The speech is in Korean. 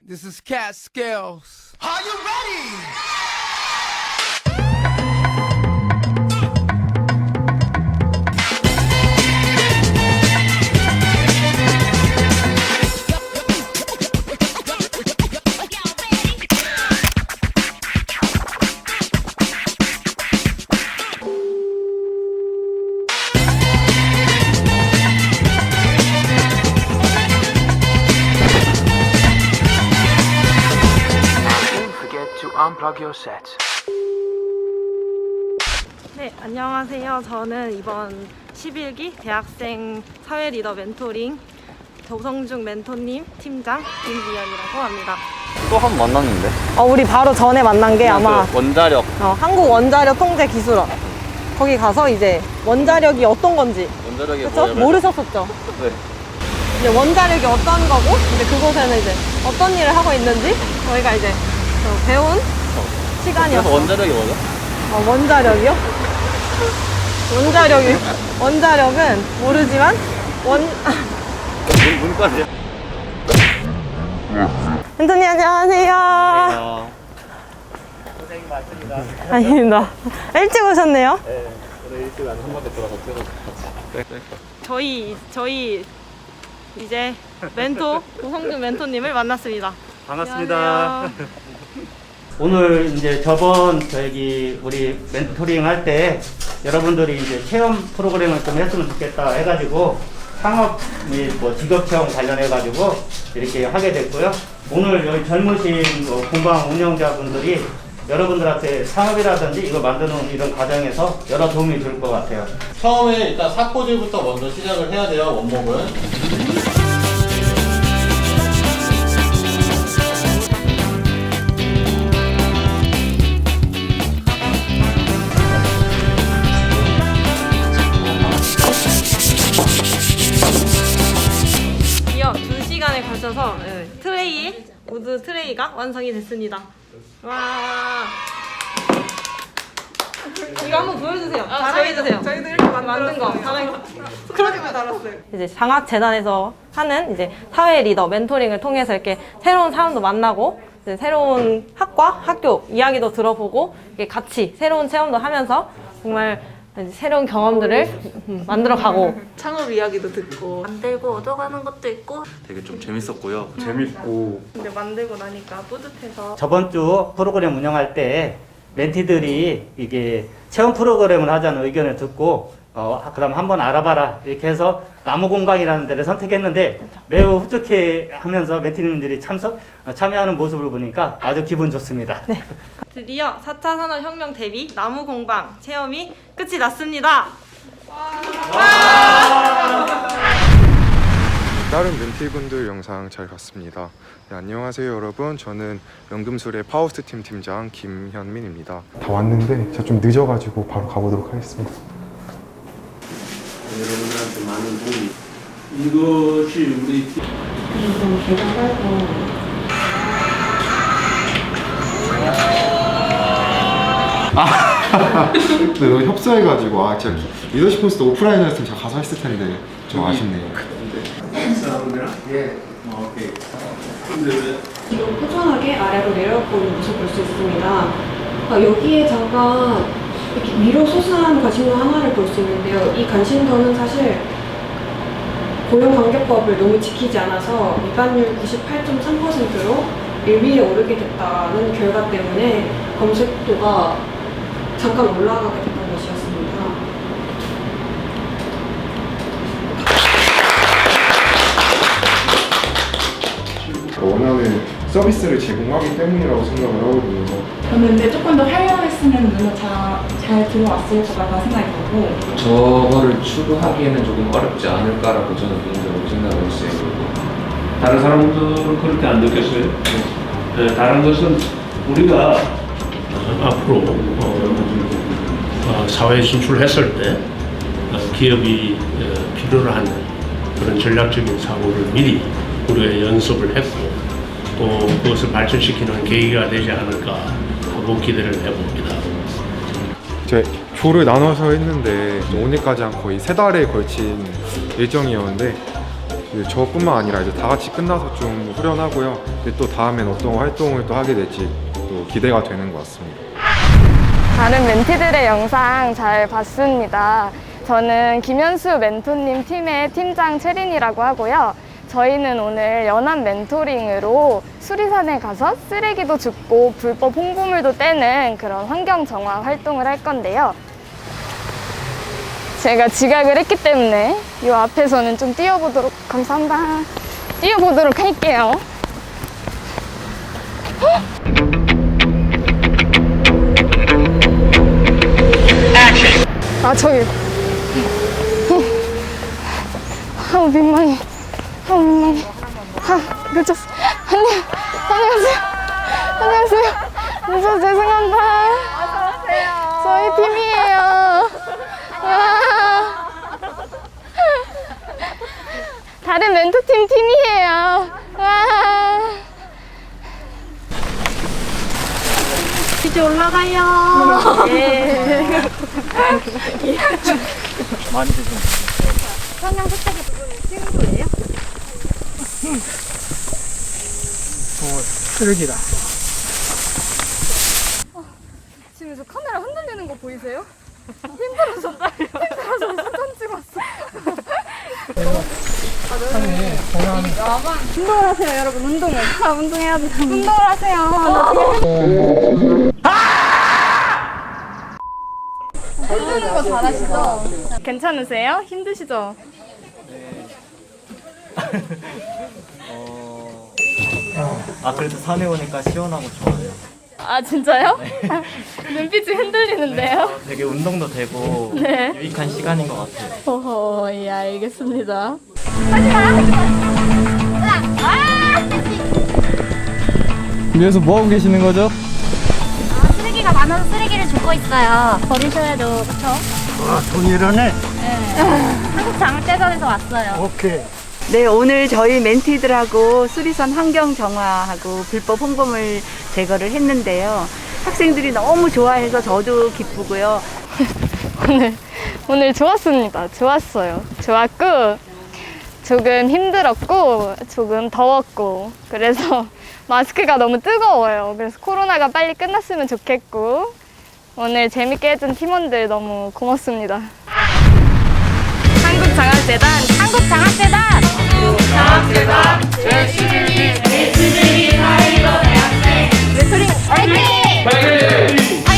This is Cat Scales. Are you ready? To unplug your set. 네, 안녕하세요. 저는 이번 11기 대학생 사회 리더 멘토링 조성중 멘토님 팀장 김지연이라고 합니다. 또 한 번 만났는데 어, 우리 바로 전에 만난 게 아마 그 원자력 어, 한국 원자력 통제 기술원 거기 가서 이제 원자력이 어떤 건지 원자력이? 뭐냐면 모르셨었죠? 네. 이제 원자력이 어떤 거고 이제 그곳에는 이제 어떤 일을 하고 있는지 저희가 이제 어, 배운 그래서 시간이었어요. 원자력이 뭐죠? 어, 원자력이요? 원자력이 원자력은 모르지만 원 문, 문과세요? 멘토님 안녕하세요. 아, 아닙니다. 일찍 오셨네요. 네. 오늘 일주일에 한 번에 돌아서 뛰어서 같이. 네. 저희 저희 이제 멘토 고성준 멘토님을 만났습니다. 안녕하세요. 오늘 이제 저번 저기 우리 멘토링 할 때 여러분들이 이제 체험 프로그램을 좀 했으면 좋겠다 해가지고 창업 및 뭐 직업 체험 관련해 가지고 이렇게 하게 됐고요. 오늘 여기 젊으신 뭐 공방 운영자분들이 여러분들한테 창업이라든지 이거 만드는 이런 과정에서 여러 도움이 줄것 같아요. 처음에 일단 사포질부터 먼저 시작을 해야 돼요, 원목은. 시간에 걸쳐서 예, 트레이 우드 트레이가 완성이 됐습니다. 와. 이거 한번 보여주세요. 자랑해주세요. 저희도 이렇게 만든 거. 자랑. 그러니까 달았어요. 이제 장학 재단에서 하는 이제 사회 리더 멘토링을 통해서 이렇게 새로운 사람도 만나고 이제 새로운 학과, 학교 이야기도 들어보고 이렇게 같이 새로운 체험도 하면서 정말 새로운 경험들을 음, 만들어가고. 창업 이야기도 듣고. 만들고 얻어가는 것도 있고. 되게 좀 재밌었고요. 재밌고. 근데 만들고 나니까 뿌듯해서. 저번 주 프로그램 운영할 때 멘티들이 이게 체험 프로그램을 하자는 의견을 듣고 어, 그럼 한번 알아봐라 이렇게 해서 나무 공방이라는 데를 선택했는데 매우 흡족해 하면서 멘티님들이 참석 어, 참여하는 모습을 보니까 아주 기분 좋습니다. 드디어 4차 산업혁명 대비 나무 공방 체험이 끝이 났습니다. 다른 멘티분들 영상 잘 봤습니다. 네, 안녕하세요 여러분. 저는 연금술의 파우스트 팀 팀장 김현민입니다. 다 왔는데 제가 좀 늦어가지고 바로 가보도록 하겠습니다. 많은 도움이. 이것이 우리 팀. 근데 너무 협소해가지고 아 진짜 리더십 포스트 오프라인이었으면 제가 가서 했을 텐데 좀 아쉽네요. 뒤로 꾸준하게 아래로 내려보는 모습을 볼수 있습니다. 아, 여기에 잠깐 이렇게 위로 솟아난 관심도 하나를 볼 수 있는데요. 이 관심도는 사실 고용관계법을 너무 지키지 않아서 위반율 98.3%로 1위에 오르게 됐다는 결과 때문에 검색도가 잠깐 올라가게 것이었습니다. 서비스를 제공하기 때문이라고 생각을 하거든요. 저는 근데 조금 더 활용했으면 눈에 잘, 잘 들어왔을 것 같다는 생각이 들고 저거를 추구하기에는 조금 어렵지 않을까라고 저는 개인적으로 생각을 했어요. 다른 사람들은 그렇게 안 느꼈어요? 네, 다른 것은 우리가 앞으로 어, 어, 사회 진출했을 때 어, 기업이 어, 필요로 하는 그런 전략적인 사고를 미리 우리가 연습을 했고 또 그것을 발전시키는 계기가 되지 않을까 하고 기대를 해봅니다. 제 조를 나눠서 했는데 오늘까지 한 거의 세 달에 걸친 일정이었는데 저뿐만 아니라 이제 다 같이 끝나서 좀 후련하고요. 근데 또 다음엔 어떤 활동을 또 하게 될지 또 기대가 되는 것 같습니다. 다른 멘티들의 영상 잘 봤습니다. 저는 김현수 멘토님 팀의 팀장 채린이라고 하고요. 저희는 오늘 연합 멘토링으로 수리산에 가서 쓰레기도 줍고 불법 홍보물도 떼는 그런 환경 정화 활동을 할 건데요. 제가 지각을 했기 때문에 이 앞에서는 좀 뛰어보도록 감사합니다. 뛰어보도록 할게요. 아 저기 아 민망해 아아 늦었어 안녕 안녕하세요 안녕하세요 늦어서 죄송합니다 어서오세요 저희 팀이에요 와. 다른 멘토팀 팀이에요 와. 이제 올라가요 예. 많이 드시면 성형 세탁기 두 분은 친구예요? 쓰레기다. 지금 저 카메라 흔들리는 거 보이세요? 힘들어서 힘들어서 사진 찍었어. 운동을 하세요, 여러분. 운동을. 아, 운동해야 돼. 운동을 하세요. 흔드는 거 잘하시죠? 괜찮으세요? 힘드시죠? 아 그래도 산에 오니까 시원하고 좋아요. 아, 진짜요? 눈빛이 흔들리는데요? 되게 운동도 되고 네. 유익한 시간인 것 같아요. 어허, 예, 알겠습니다. 여기서 뭐 하고 계시는 거죠? 쓰레기가 많아서 쓰레기를 줍고 있어요. 버리셔야죠, 그쵸? 아, 동일하네. 한국 장을대전에서 왔어요. 오케이. 네, 오늘 저희 멘티들하고 수리산 환경 정화하고 불법 홍보물 제거를 했는데요. 학생들이 너무 좋아해서 저도 기쁘고요. 오늘 오늘 좋았습니다. 좋았어요. 좋았고 조금 힘들었고 조금 더웠고 그래서 마스크가 너무 뜨거워요. 그래서 코로나가 빨리 끝났으면 좋겠고 오늘 재밌게 해준 팀원들 너무 고맙습니다. 장학재단 한국장학재단 한국장학재단 제11기 제11기 하이로 대학생 레슬링 파이팅! 파이팅!